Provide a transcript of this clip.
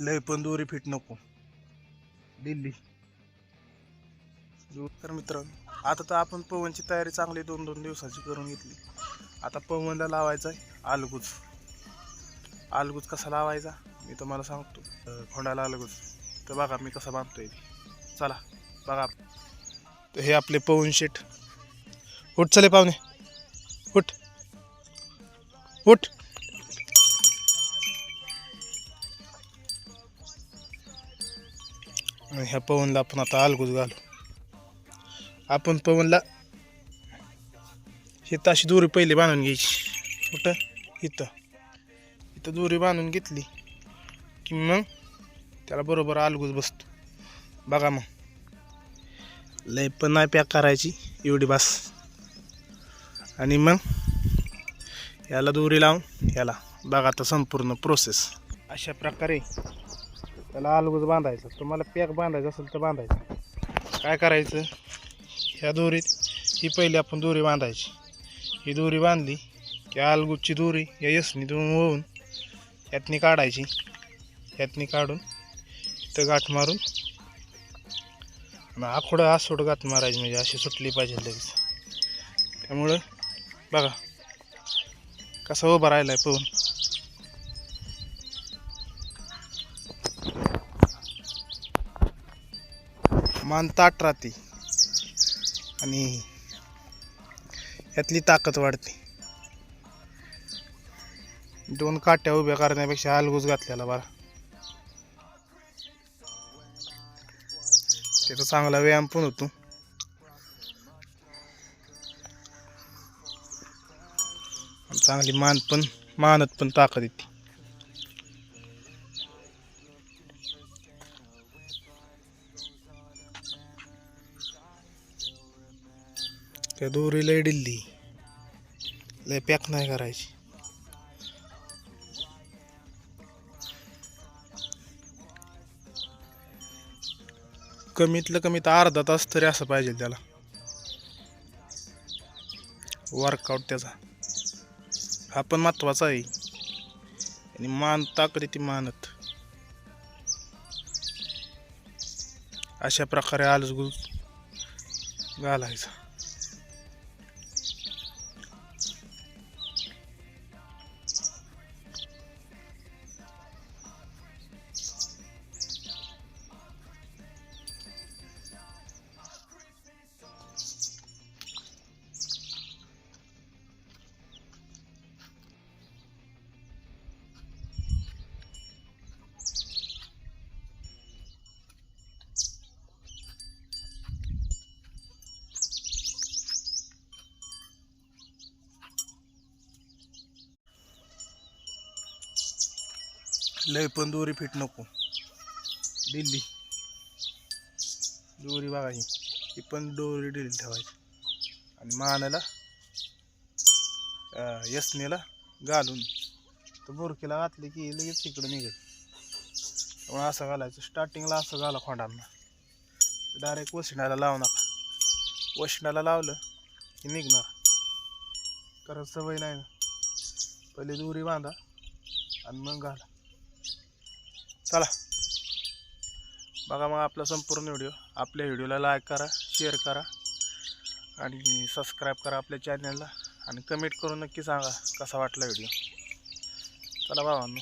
लय पण दोरी फिट नको. दिल्ली. तर मित्रांनो आता तर आपण पवनची तयारी चांगली दोन दोन दिवसाची करून घेतली. आता पवनला लावायचा आहे आलगुज. आलगुज कसा लावायचा? मी तुम्हाला सांगतो. खोंडाला आलगुज. तर बघा मी कसा बांधतोय. ते. चला बघा. तर हे आपले पवन शेट उठ चले पाहुणे. उठ. उठ. आणि ह्या पवनला आपण आता आलगूच घालू. आपण पवनला ही तशी दोरी पहिले बांधून घ्यायची. कुठं? इथं. इथं दोरी बांधून घेतली की मग त्याला बरोबर आलगूच बसतो. बघा मग. लय पण नाही पॅक करायची एवढी बस. आणि मग याला दोरी लावून याला. बघा आता संपूर्ण प्रोसेस अशा प्रकारे त्याला आलगूज बांधायचं. तुम्हाला पॅक बांधायचं असेल तर बांधायचं. काय करायचं? ह्या दोरीत ही पहिली आपण दोरी बांधायची. ही दोरी बांधली की आलगूजची दोरी या यसनी दोन वळून यातनी काढायची. यातनी काढून इथं गाठ मारून आणि आखोडं आसोड गाठ मारायची म्हणजे अशी सुटली पाहिजे लगेच. त्यामुळं बघा कसं उभं राहिलं आहे पवन मान ताट राहते. आणि यातली ताकद वाढते. दोन काट्या उभ्या करण्यापेक्षा अलगूज घातलेला बरा. त्याचा चांगला व्यायाम पण होतो. चांगली मान पण मानत पण ताकद येते. त्या दोरी लय डिल्ली लय पॅक नाही करायची. कमीतलं कमीत अर्धा तास तरी असं पाहिजे त्याला. वर्कआउट त्याचा. हा पण महत्त्वाचा आहे. आणि मान ताकदी ती मानत. अशा प्रकारे आलसगुल घालायचा. लय पण दोरी फिट नको. दिल्ली. दोरी बघा ही. ही पण दोरी दिली ठेवायची. आणि मानाला यसनेला घालून तर बुरकीला घातली की लगेच तिकडं निघेल. त्यामुळे असं घालायचं. स्टार्टिंगला असं घाला खोंडांना. डायरेक्ट वशिणाला लावू नका. वशिणाला लावलं की निघणार. कारण सवय नाही ना. पहिले दोरी बांधा आणि मग घाला. चला. बघा मग आपला संपूर्ण व्हिडिओ. आपल्या व्हिडिओला लाईक करा शेअर करा आणि सबस्क्राईब करा आपल्या चॅनलला आणि कमेंट करून नक्की सांगा कसा वाटला व्हिडिओ. चला बाबांनो